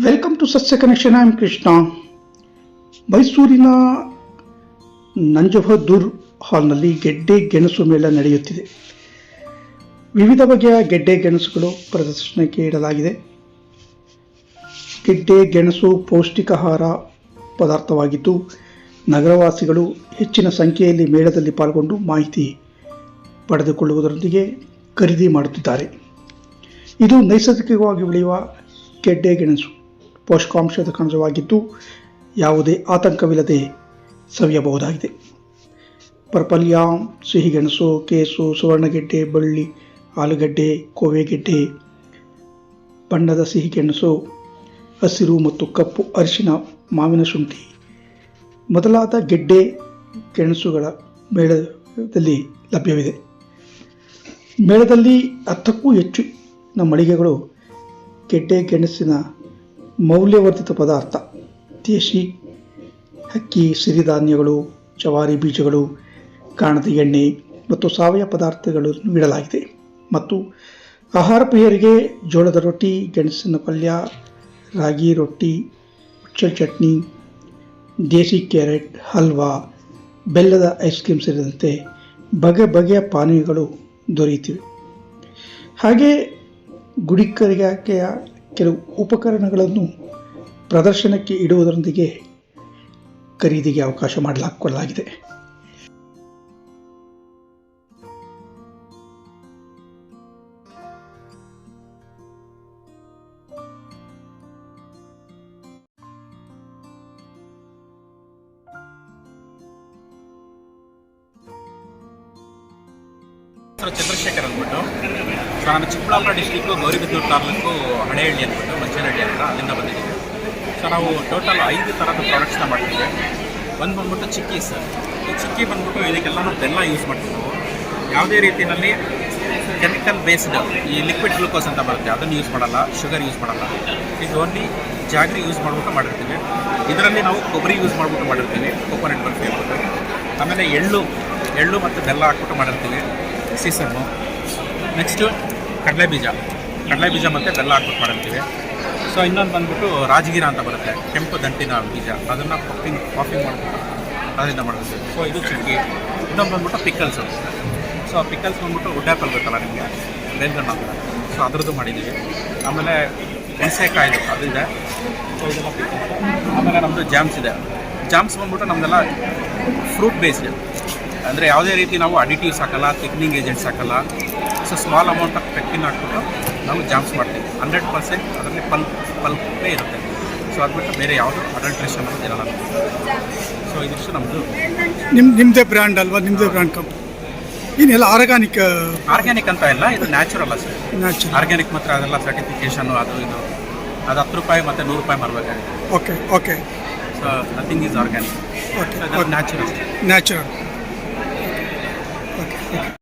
Welcome to Sasya connection I am Krishna ಮೈಸೂರಿನ ನಂಜಬಹದ್ದೂರ್ ಹಾಲ್ನಲ್ಲಿ ಗೆಡ್ಡೆ ಗೆಣಸು ಮೇಳ ನಡೆಯುತ್ತಿದೆ. ವಿವಿಧ ಬಗೆಯ ಗೆಡ್ಡೆ ಗೆಣಸುಗಳು ಪ್ರದರ್ಶನಕ್ಕೆ ಇಡಲಾಗಿದೆ. ಗೆಡ್ಡೆ ಗೆಣಸು ಪೌಷ್ಟಿಕಾಹಾರ ಪದಾರ್ಥವಾಗಿದ್ದು, ನಗರವಾಸಿಗಳು ಹೆಚ್ಚಿನ ಸಂಖ್ಯೆಯಲ್ಲಿ ಮೇಳದಲ್ಲಿ ಪಾಲ್ಗೊಂಡು ಮಾಹಿತಿ ಪಡೆದುಕೊಳ್ಳುವುದರೊಂದಿಗೆ ಖರೀದಿ ಮಾಡುತ್ತಿದ್ದಾರೆ. ಇದು ನೈಸರ್ಗಿಕವಾಗಿ ಬೆಳೆಯುವ ಗೆಡ್ಡೆ ಗೆಣಸು. ಪೋಷಕಾಂಶದ ಕಣಜವಾಗಿದ್ದು ಯಾವುದೇ ಆತಂಕವಿಲ್ಲದೆ ಸವಿಯಬಹುದಾಗಿದೆ. ಪರ್ಪಲ್ಯ, ಸಿಹಿಗೆಣಸು, ಕೇಸು, ಸುವರ್ಣಗೆಡ್ಡೆ, ಬಳ್ಳಿ, ಆಲೂಗಡ್ಡೆ, ಕೋವೆಗೆಡ್ಡೆ, ಬಣ್ಣದ ಸಿಹಿಗೆಣಸು, ಹಸಿರು ಮತ್ತು ಕಪ್ಪು ಅರಿಶಿನ, ಮಾವಿನ ಶುಂಠಿ, ಮೊದಲಾದ ಗೆಡ್ಡೆ ಗೆಣಸುಗಳ ಮೇಳದಲ್ಲಿ ಲಭ್ಯವಿದೆ. ಮೇಳದಲ್ಲಿ ಹತ್ತಕ್ಕೂ ಹೆಚ್ಚು ನಮ್ಮ ಮಳಿಗೆಗಳು ಗೆಡ್ಡೆ ಗೆಣಸಿನ ಮೌಲ್ಯವರ್ಧಿತ ಪದಾರ್ಥ. ದೇಶಿ, ಅಕ್ಕಿ, ಸಿರಿಧಾನ್ಯಗಳು, ಜವಾರಿ ಬೀಜಗಳು, ಕಾಣದ ಎಣ್ಣೆ ಮತ್ತು ಸಾವಯವ ಪದಾರ್ಥಗಳನ್ನು ನೀಡಲಾಗಿದೆ. ಮತ್ತು ಆಹಾರ ಪ್ರಿಯರಿಗೆ ಜೋಳದ ರೊಟ್ಟಿ, ಗೆಣಸಿನ ಪಲ್ಯ, ರಾಗಿ ರೊಟ್ಟಿ ಹುಚ್ಚಲ್ ಚಟ್ನಿ, ದೇಸಿ ಕ್ಯಾರೆಟ್, ಹಲ್ವಾ, ಬೆಲ್ಲದ ಐಸ್ ಕ್ರೀಮ್ ಸೇರಿದಂತೆ ಬಗೆ ಬಗೆಯ ಪಾನೀಯಗಳು ದೊರೆಯುತ್ತಿವೆ. ಹಾಗೆ ಗುಡಿ ಕೈಗಾರಿಕೆಯ ಕೆಲವು ಉಪಕರಣಗಳನ್ನು ಪ್ರದರ್ಶನಕ್ಕೆ ಇಡುವುದರೊಂದಿಗೆ ಖರೀದಿಗೆ ಅವಕಾಶ ಮಾಡಲಾಗಿದೆ ಹೆಸರು ಚಂದ್ರಶೇಖರ್ ಅಂದ್ಬಿಟ್ಟು. ಸೊ ನಾನು ಚಿಕ್ಕಬಳ್ಳಾಪುರ ಡಿಸ್ಟಿಕ್ಕು ಗೌರಿಬಿದ್ದೂರು ತಾಲೂಕು ಹಳೆಹಳ್ಳಿ ಅಂದ್ಬಿಟ್ಟು ಮಂಚನಹಳ್ಳಿ ಅಂತ ಅಲ್ಲಿಂದ ಬಂದಿದ್ದೀವಿ ಸೊ ನಾವು ಟೋಟಲ್ ಐದು ಥರದ ಪ್ರಾಡಕ್ಟ್ಸ್ನ ಮಾಡ್ತೀವಿ. ಒಂದು ಬಂದ್ಬಿಟ್ಟು ಚಿಕ್ಕಿ, ಸರ್. ಈ ಚಿಕ್ಕಿ ಬಂದ್ಬಿಟ್ಟು ಇದಕ್ಕೆಲ್ಲ ನಾವು ಬೆಲ್ಲ ಯೂಸ್ ಮಾಡ್ತೀವಿ. ಯಾವುದೇ ರೀತಿಯಲ್ಲಿ ಕೆಮಿಕಲ್ ಬೇಸ್ಡ್ ಈ ಲಿಕ್ವಿಡ್ ಗ್ಲೂಕೋಸ್ ಅಂತ ಬರುತ್ತೆ, ಅದನ್ನು ಯೂಸ್ ಮಾಡಲ್ಲ ಶುಗರ್ ಯೂಸ್ ಮಾಡಲ್ಲ. ಇದು ಓನ್ಲಿ ಜಾಗ್ರಿ ಯೂಸ್ ಮಾಡ್ಬಿಟ್ಟು ಮಾಡಿರ್ತೀವಿ. ಇದರಲ್ಲಿ ನಾವು ಕೊಬ್ಬರಿ ಯೂಸ್ ಮಾಡ್ಬಿಟ್ಟು ಮಾಡಿರ್ತೀವಿ ಕೊಕೊನೆಟ್ ಅಂದ್ಬಿಟ್ಟು. ಆಮೇಲೆ ಎಳ್ಳು ಎಳ್ಳು ಮತ್ತು ಬೆಲ್ಲ ಹಾಕ್ಬಿಟ್ಟು ಮಾಡಿರ್ತೀವಿ. ಸೀಸನ್ನು ನೆಕ್ಸ್ಟು ಕಡಲೆ ಬೀಜ. ಕಡಲೆ ಬೀಜ ಮತ್ತು ಬೆಲ್ಲ ಹಾಕ್ಬಿಟ್ಟು ಮಾಡಿರ್ತೀವಿ. ಸೊ ಇನ್ನೊಂದು ಬಂದ್ಬಿಟ್ಟು ರಾಜಗಿರ ಅಂತ ಬರುತ್ತೆ. ಕೆಂಪು ದಂಟಿನ ಬೀಜ. ಅದನ್ನು ಪಫಿಂಗ್ ಪಾಫಿಂಗ್ ಮಾಡ್ಬಿಟ್ಟು ಅದರಿಂದ ಮಾಡಿರ್ತೀವಿ. ಸೊ ಇದು ಚಿಕ್ಕಿ ಇನ್ನೊಂದು ಬಂದ್ಬಿಟ್ಟು ಪಿಕ್ಕಲ್ಸು ಸೊ ಪಿಕ್ಕಲ್ಸ್ ಬಂದ್ಬಿಟ್ಟು ವುಡ್ ಆ್ಯಪಲ್ ಗೊತ್ತಲ್ಲ ನಿಮಗೆ? ಬೇಲ್ಗಣ್ಣು ಸೊ ಅದರದ್ದು ಮಾಡಿದ್ದೀವಿ ಆಮೇಲೆ ಹುಣಸೆಕಾಯಿ ಅದು ಇದೆ ಸೊ ಇದೆಲ್ಲ pickles. ಆಮೇಲೆ ನಮ್ಮದು ಜಾಮ್ಸ್ ಇದೆ. ಜಾಮ್ಸ್ ಬಂದ್ಬಿಟ್ಟು ನಮ್ಮದೆಲ್ಲ ಫ್ರೂಟ್ ಬೇಸ್ಡ್ ಅಂದರೆ ಯಾವುದೇ ರೀತಿ ನಾವು ಅಡಿಟಿವ್ಸ್ ಹಾಕಲ್ಲ ಥಿಕ್ನಿಂಗ್ ಏಜೆಂಟ್ಸ್ ಹಾಕಲ್ಲ so small amount of pectin ಹಾಕ್ಬಿಟ್ಟು ನಾವು ಜಾಮ್ಸ್ ಮಾಡ್ತೀವಿ. ಹಂಡ್ರೆಡ್ ಪರ್ಸೆಂಟ್ ಅದರಲ್ಲಿ ಪಲ್ಪ್ ಪಲ್ಪೇ ಇರುತ್ತೆ. ಸೊ ಅದು ಬಿಟ್ಟು ಬೇರೆ ಯಾವುದು ಅಡಲ್ಟ್ರೇಷನ್ ಅನ್ನೋದು ಇರಲ್ಲ. ಸೊ ಇದಿಷ್ಟು ನಮ್ಮದು ನಿಮ್ಮ ನಿಮ್ಮದೇ ಬ್ರ್ಯಾಂಡ್ ಅಲ್ವಾ? ನಿಮ್ಮದೇ ಬ್ರ್ಯಾಂಡ್ ಕಂಪ್ ಇನ್ನೆಲ್ಲ ಆರ್ಗ್ಯಾನಿಕ್ ಆರ್ಗ್ಯಾನಿಕ್ ಅಂತ ಇಲ್ಲ ಇದು ನ್ಯಾಚುರಲ್ ಸರ್ ನ್ಯಾಚುರಲ್ ಆರ್ಗ್ಯಾನಿಕ್ ಮಾತ್ರ ಅದೆಲ್ಲ ಸರ್ಟಿಫಿಕೇಷನು ಅದು ಇದು. ಅದು ಹತ್ತು ರೂಪಾಯಿ ಮತ್ತು ನೂರು ರೂಪಾಯಿ ಮಾರಬೇಕಾಗುತ್ತೆ. Okay okay so nothing is organic okay natural natural okay okay